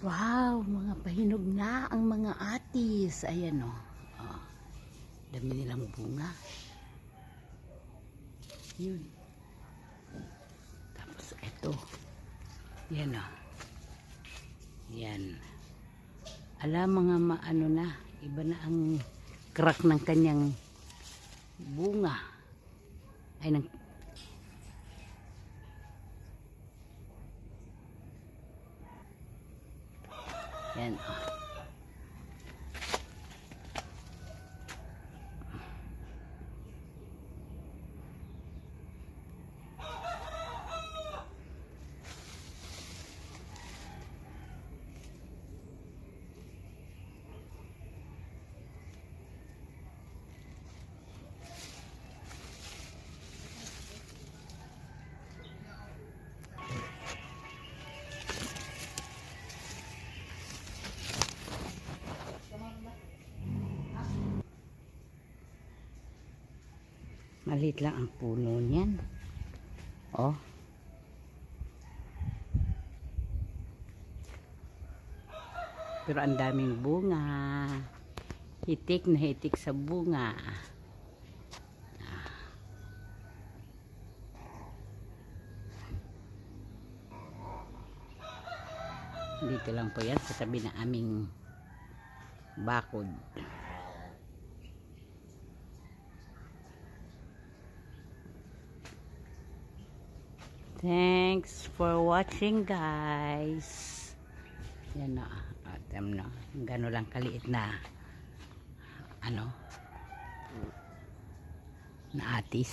Wow, mga pahinog na ang mga atis. Ayan o. Oh. Dami nilang bunga. Yun. Tapos ito. Yan o. Yan. Ala mga maano na. Iba na ang crack ng kanyang bunga. Ay, ng Yan. oh. Malit lang ang puno niyan. Oh. Pero ang daming bunga. Hitik na hitik sa bunga. Dito lang po yan sa tabi ng aming bakod. Thanks for watching guys. Yan na. At um, no, gano'n lang kaliit na ano na atis.